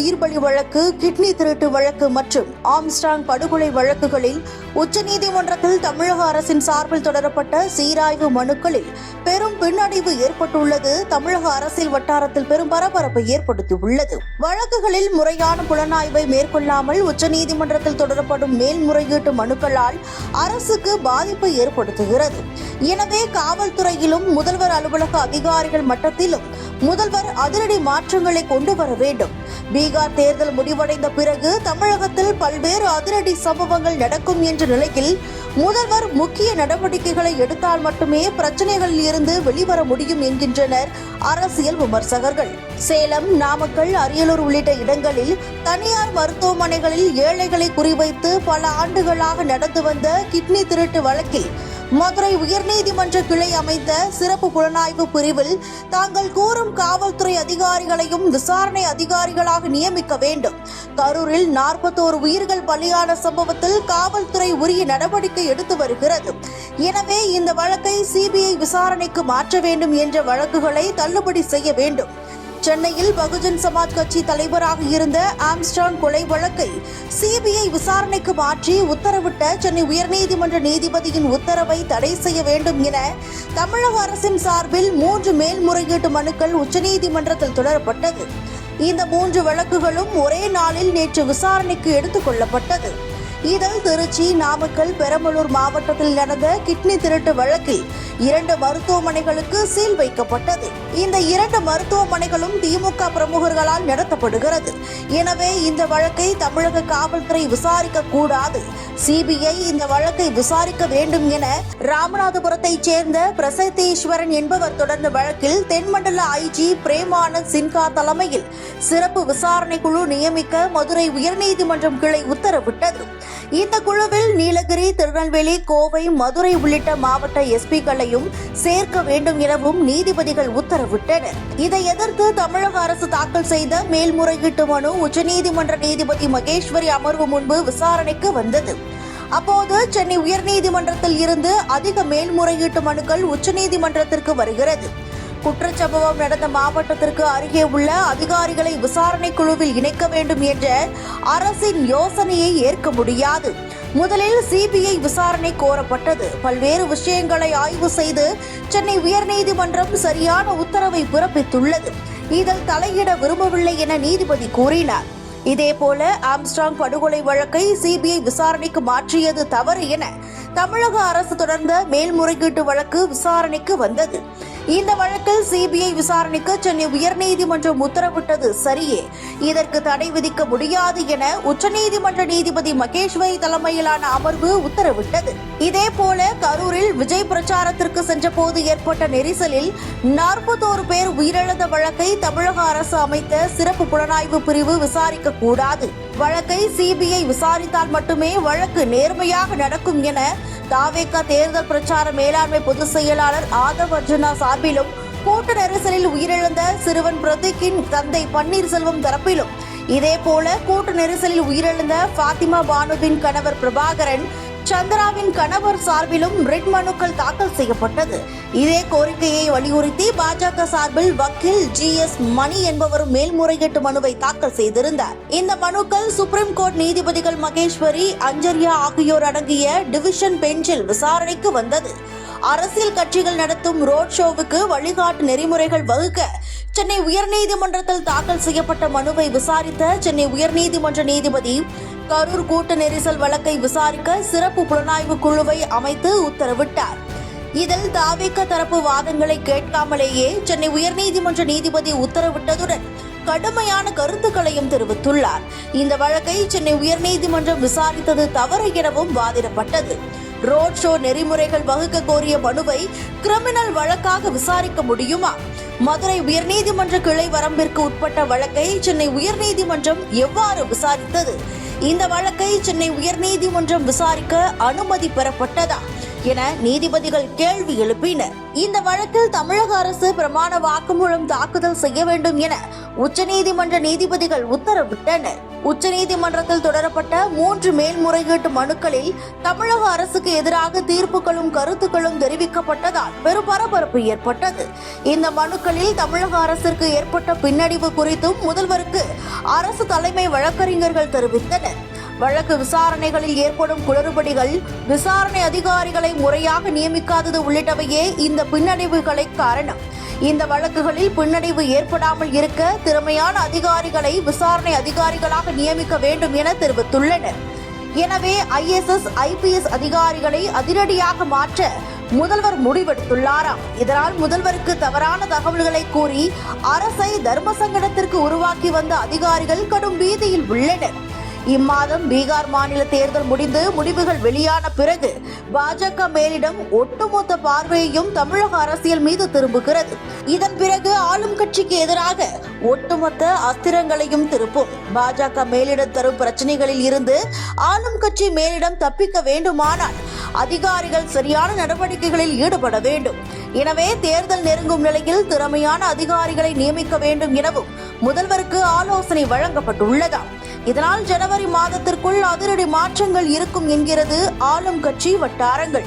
உயிர் பலி வழக்கு கிட்னி திருட்டு வழக்கு மற்றும் ஆம்ஸ்டாங் படுகொலை வழக்குகளில் உச்சநீதிமன்றத்தில் தமிழக அரசின் சார்பில் தொடரப்பட்ட சீராய்வு மனுக்களில் பெரும் பின்னடைவு ஏற்பட்டுள்ளது. தமிழக அரசியல் வட்டாரத்தில் பெரும் பரபரப்பை ஏற்படுத்தியுள்ளது. வழக்குகளில் முறையான புலனாய்வை மேற்கொள்ளாமல் உச்சநீதிமன்றத்தில் தொடரப்படும் மேல்முறையீட்டு மனுக்களால் அரசுக்கு பாதிப்பை ஏற்படுத்துகிறது. எனவே காவல்துறையிலும் முதல்வர் அலுவலக அதிகாரிகள் மட்டத்திலும் முதல்வர் அதிரடி மாற்றங்களை கொண்டு வர வேண்டும் பீகார் தேர்தல் முடிவடைந்த பிறகு தமிழகத்தில் பல்வேறு அதிரடி சம்பவங்கள் நடக்கும் என்ற நிலையில் முதல்வர் முக்கிய நடவடிக்கைகளை எடுத்தால் மட்டுமே பிரச்சனைகளில் இருந்து வெளிவர முடியும் என்கின்றனர் அரசியல் விமர்சகர்கள். சேலம் நாமக்கல் அரியலூர் உள்ளிட்ட இடங்களில் தனியார் மருத்துவமனைகளில் ஏழைகளை குறிவைத்து பல ஆண்டுகளாக நடந்து வந்த கிட்னி திருட்டு வழக்கில் மதுரை உயர்நீதிமன்ற கிளை அமைத்த சிறப்பு புலனாய்வு பிரிவில் தாங்கள் கூறும் காவல்துறை அதிகாரிகளையும் விசாரணை அதிகாரிகளாக நியமிக்க வேண்டும். கரூரில் நாற்பத்தோரு உயிர்கள் பலியான சம்பவத்தில் காவல்துறை உரிய நடவடிக்கை எடுத்து வருகிறது. எனவே இந்த வழக்கை சிபிஐ விசாரணைக்கு மாற்ற வேண்டும் என்ற வழக்குகளை தள்ளுபடி செய்ய வேண்டும். சென்னையில் பகுஜன் சமாஜ் கட்சி தலைவராக இருந்த ஆம்ஸ்டாங் கொலை வழக்கை சிபிஐ விசாரணைக்கு மாற்றி உத்தரவிட்ட சென்னை உயர்நீதிமன்ற நீதிபதியின் உத்தரவை தடை செய்ய வேண்டும் என தமிழக அரசின் சார்பில் மூன்று மேல்முறையீட்டு மனுக்கள் உச்சநீதிமன்றத்தில் தொடரப்பட்டது. இந்த மூன்று வழக்குகளும் ஒரே நாளில் நேற்று விசாரணைக்கு எடுத்துக் கொள்ளப்பட்டது. இதில் திருச்சி நாமக்கல் பெரம்பலூர் மாவட்டத்தில் நடந்த கிட்னி திருட்டு வழக்கில் இரண்டு மருத்துவமனைகளுக்கு சீல் வைக்கப்பட்டது. இந்த இரண்டு மருத்துவமனைகளும் திமுக பிரமுகர்களால் நடத்தப்படுகிறது. எனவே இந்த வழக்கை தமிழக காவல்துறை விசாரிக்க கூடாது. சிபிஐ இந்த வழக்கை விசாரிக்க வேண்டும் என ராமநாதபுரத்தைச் சேர்ந்த பிரசத்தீஸ்வரன் என்பவர் தொடர்ந்த வழக்கில் தென்மண்டல ஐஜி பிரேமானந்த் சின்ஹா தலைமையில் சிறப்பு விசாரணை குழு நியமிக்க மதுரை உயர்நீதிமன்றம் கிளை உத்தரவிட்டது. இந்த குழுவில் நீலகிரி திருநெல்வேலி கோவை மதுரை உள்ளிட்ட மாவட்ட எஸ்பிக்களையும் சேர்க்க வேண்டும் எனவும் நீதிபதிகள் உத்தரவிட்டனர். இதை எதிர்த்து தமிழக அரசு தாக்கல் செய்த மேல்முறையீட்டு மனு உச்சநீதிமன்ற நீதிபதி மகேஸ்வரி அமர்வு முன்பு விசாரணைக்கு வந்தது. அப்போது சென்னை உயர்நீதிமன்றத்தில் இருந்து அதிக மேல்முறையீட்டு மனுக்கள் உச்சநீதிமன்றத்திற்கு வருகிறது. குற்றச்சம்பவம் நடந்த மாவட்டத்திற்கு அருகே உள்ள அதிகாரிகளை விசாரணை குழுவில் இணைக்க வேண்டும் என்ற அரசின் யோசனையை ஏற்க முடியாது. முதலில் சிபிஐ விசாரணை கோரப்பட்டது. பல்வேறு விஷயங்களை ஆய்வு செய்து சென்னை உயர்நீதிமன்றம் சரியான உத்தரவை பிறப்பித்துள்ளது. இதில் தலையிட விரும்பவில்லை என நீதிபதி கூறினார். இதேபோல ஆம்ஸ்ட்ராங் படுகொலை வழக்கை சிபிஐ விசாரணைக்கு மாற்றியது தவறு என தமிழக அரசு தொடர்ந்த மேல்முறையீட்டு வழக்கு விசாரணைக்கு வந்தது. இந்த வழக்கில் சிபிஐ விசாரணைக்கு சென்னை உயர்நீதிமன்றம் உத்தரவிட்டது சரியே. இதற்கு தடை விதிக்க முடியாது என உச்சநீதிமன்ற நீதிபதி மகேஸ்வரி தலைமையிலான அமர்வு உத்தரவிட்டது. இதேபோல கரூரில் விஜய் பிரச்சாரத்திற்கு சென்றபோது ஏற்பட்ட நெரிசலில் நாற்பத்தோரு பேர் உயிரிழந்த வழக்கை தமிழக அரசு அமைத்த சிறப்பு புலனாய்வு பிரிவு விசாரிக்க கூடாது. வழக்கை சிபிஐ விசாரித்தால் மட்டுமே வழக்கு நேர்மையாக நடக்கும் என தாவேகா தேர்தல் பிரச்சார மேலாண்மை பொதுச் செயலாளர் ஆதவ் அர்ஜுனா சார்பிலும் கூட்ட நெரிசலில் உயிரிழந்த சிறுவன் பிரதீக்கின் தந்தை பன்னீர்செல்வம் தரப்பிலும். இதேபோல கூட்ட நெரிசலில் உயிரிழந்த ஃபாத்திமா பானுவின் கணவர் பிரபாகரன் சந்திராவின் கணவர் சார்பிலும் ரிட் மனுக்கள் தாக்கல் செய்யப்பட்டது. இதே கோரிக்கையை வலியுறுத்தி பாஜக சார்பில் வக்கீல் ஜி எஸ் மணி என்பவரும் மேல்முறையீட்டு மனுவை தாக்கல் செய்திருந்தார். இந்த மனுக்கள் சுப்ரீம் கோர்ட் நீதிபதிகள் மகேஸ்வரி அஞ்சரியா ஆகியோர் அடங்கிய டிவிஷன் பெஞ்சில் விசாரணைக்கு வந்தது. அரசியல் கட்சிகள் நடத்தும் ரோட் ஷோவுக்கு வழிகாட்டு நெறிமுறைகள் வகுக்க சென்னை உயர்நீதிமன்றத்தில் தாக்கல் செய்யப்பட்ட மனுவை விசாரித்த சென்னை உயர்நீதிமன்ற நீதிபதி கரூர் கூட்ட நெரிசல் வழக்கை விசாரிக்க சிறப்பு புலனாய்வு குழுவை அமைத்து உத்தரவிட்டார். இதில் தாவேக்க தரப்பு வாதங்களை கேட்காமலேயே சென்னை உயர்நீதிமன்ற நீதிபதி உத்தரவிட்டதுடன் கடுமையான கருத்துக்களையும் தெரிவித்துள்ளார். இந்த வழக்கை சென்னை உயர்நீதிமன்றம் விசாரித்தது தவறு எனவும் வாதிடப்பட்டது. ரோட் ஷோ நெறிமுறைகள் வகுக்க கோரிய மனுவை கிரிமினல் வழக்காக விசாரிக்க முடியுமா? மதுரை உயர்நீதிமன்ற கிளை வரம்பிற்கு உட்பட்ட வழக்கை சென்னை உயர்நீதிமன்றம் எவ்வாறு விசாரித்தது? இந்த வழக்கை சென்னை உயர்நீதிமன்றம் விசாரிக்க அனுமதி பெறப்பட்டதா? என நீதிபதிகள் கேள்வி எழுப்பினர். இந்த வழக்கில் தமிழக அரசு பிரமாண வாக்குமூலம் தாக்குதல் செய்ய வேண்டும் என உச்சநீதிமன்ற நீதிபதிகள் உத்தரவிட்டனர். உச்சநீதிமன்றத்தில் தொடரப்பட்ட மூன்று மேல்முறையீட்டு மனுக்களில் தமிழக அரசுக்கு எதிராக தீர்ப்புகளும் கருத்துக்களும் தெரிவிக்கப்பட்டதால் பெரும் பரபரப்பு ஏற்பட்டது. இந்த மனுக்களில் தமிழக அரசிற்கு ஏற்பட்ட பின்னடைவு குறித்தும் முதல்வருக்கு அரசு தலைமை வழக்கறிஞர்கள் தெரிவித்தனர். வழக்கு விசாரணைகளில் ஏற்படும் குளறுபடிகள் விசாரணை அதிகாரிகளை முறையாக நியமிக்காதது உள்ளிட்டவையே இந்த பின்னடைவுகளை காரணம். இந்த வழக்குகளில் பின்னடைவு ஏற்படாமல் இருக்க திறமையான அதிகாரிகளை விசாரணை அதிகாரிகளாக நியமிக்க வேண்டும் என தெரிவித்துள்ளனர். எனவே ஐஎஸ்எஸ் ஐபிஎஸ் அதிகாரிகளை அதிரடியாக மாற்ற முதல்வர் முடிவெடுத்துள்ளாராம். இதனால் முதல்வருக்கு தவறான தகவல்களை கூறி அரசை தர்ம சங்கடத்திற்கு உருவாக்கி வந்த அதிகாரிகள் கடும் பீதியில் உள்ளனர். இம்மாதம் பீகார் மாநில தேர்தல் முடிந்து முடிவுகள் வெளியான பிறகு பாஜக மேலிடம் ஒட்டுமொத்த பார்வையையும் தமிழக அரசியல் மீது திரும்புகிறது. இதன் பிறகு ஆளும் கட்சிக்கு எதிராக ஒட்டுமொத்த அஸ்திரங்களையும் திருப்பும். பாஜக மேலிடம் தரும் பிரச்சனைகளில் இருந்து ஆளும் கட்சி மேலிடம் தப்பிக்க வேண்டுமானால் அதிகாரிகள் சரியான நடவடிக்கைகளில் ஈடுபட வேண்டும். எனவே தேர்தல் நெருங்கும் நிலையில் திறமையான அதிகாரிகளை நியமிக்க வேண்டும் எனவும் முதல்வருக்கு ஆலோசனை வழங்கப்பட்டுள்ளதாம். இதனால் ஜனவரி மாதத்திற்குள் அதிரடி மாற்றங்கள் இருக்கும் என்கிறது ஆளும் கட்சி வட்டாரங்கள்.